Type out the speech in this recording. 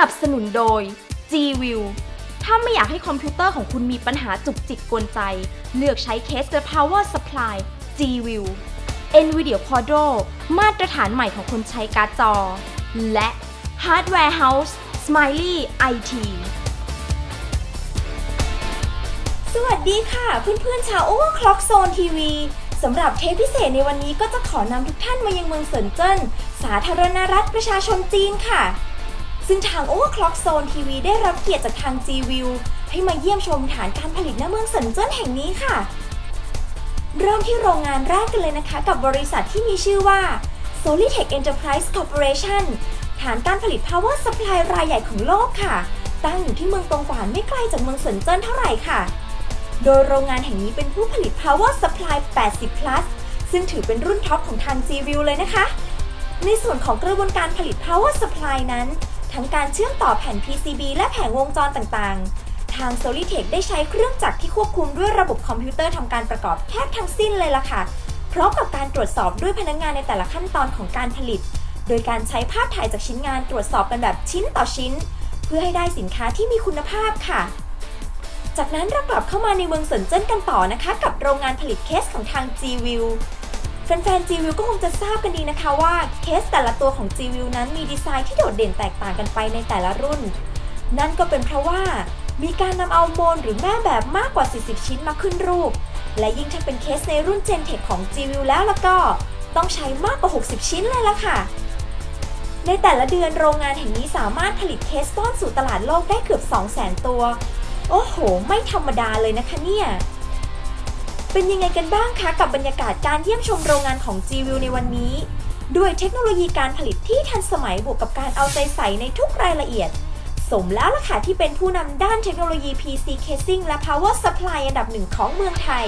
นับสนุนโดย G-View ถ้าไม่อยากให้คอมพิวเตอร์ของคุณมีปัญหาจุกจิกกวนใจ เลือกใช้เคส The Power Supply G-View NVIDIA Quadro มาตรฐานใหม่ของคนใช้การ์ดจอ และ Hardware House Smiley IT สวัสดีค่ะ เพื่อนๆชาว Overclock Zone TV สำหรับเทปพิเศษในวันนี้ก็จะขอนำทุกท่านมายังเมืองเซินเจิ้น สาธารณรัฐประชาชนจีนค่ะ ซึ่งทาง Overclock Zone TV ได้รับเกียรติจากทาง G-View ให้มาเยี่ยมชมฐานการผลิตณเมืองเซินเจิ้นแห่งนี้ค่ะ เริ่มที่โรงงานแรกกันเลยนะคะ กับบริษัทที่มีชื่อว่า Solitech Enterprise Corporation ฐานการผลิต Power Supply รายใหญ่ของโลกค่ะ ตั้งอยู่ที่เมืองตงหวานไม่ไกลจากเมืองเซินเจิ้นเท่าไหร่ค่ะ โดยโรงงานแห่งนี้เป็นผู้ผลิต Power Supply 80 plus ซึ่งถือเป็นรุ่นท็อปของทาง G-View เลยนะคะ ในส่วนของกระบวนการผลิต Power Supply นั้น ทั้งการเชื่อมต่อแผ่น PCB และแผงวงจรต่างๆ ทาง Solitech ได้ใช้เครื่องจักรที่ควบคุมด้วยระบบคอมพิวเตอร์ทำการประกอบแทบทั้งสิ้นเลยล่ะค่ะ พร้อมกับการตรวจสอบด้วยพนักงานในแต่ละขั้นตอนของการผลิต โดยการใช้ภาพถ่ายจากชิ้นงานตรวจสอบกันแบบชิ้นต่อชิ้น เพื่อให้ได้สินค้าที่มีคุณภาพค่ะ จากนั้นเรากลับเข้ามาในเมืองเซินเจิ้นกันต่อนะคะ กับโรงงานผลิตเคสของทาง G-View แฟนๆ G-View ก็คงจะทราบกันดีนะคะว่าเคสแต่ละตัวของ G-View นั้นมีดีไซน์ที่โดดเด่นแตกต่างกันไปในแต่ละรุ่น นั่นก็เป็นเพราะว่ามีการนำเอาโมนหรือแม่แบบมากกว่า 40 ชิ้นมาขึ้นรูป และยิ่งถ้าเป็นเคสในรุ่น Gen Tech ของ G-View แล้วแล้วก็ต้องใช้มากกว่า 60 ชิ้นเลยล่ะค่ะ ในแต่ละเดือนโรงงานแห่งนี้สามารถผลิตเคสป้อนสู่ตลาดโลกได้เกือบ 200,000 ตัว โอ้โห ไม่ธรรมดาเลยนะคะเนี่ย เป็นยังไงกันบ้างคะกับบรรยากาศการเยี่ยมชมโรงงานของ G-View ในวันนี้ ด้วยเทคโนโลยีการผลิตที่ทันสมัยบวกกับการเอาใจใส่ในทุกรายละเอียด สมแล้วล่ะค่ะที่เป็นผู้นำด้านเทคโนโลยี PC Casing และ Power Supply อันดับหนึ่งของเมืองไทย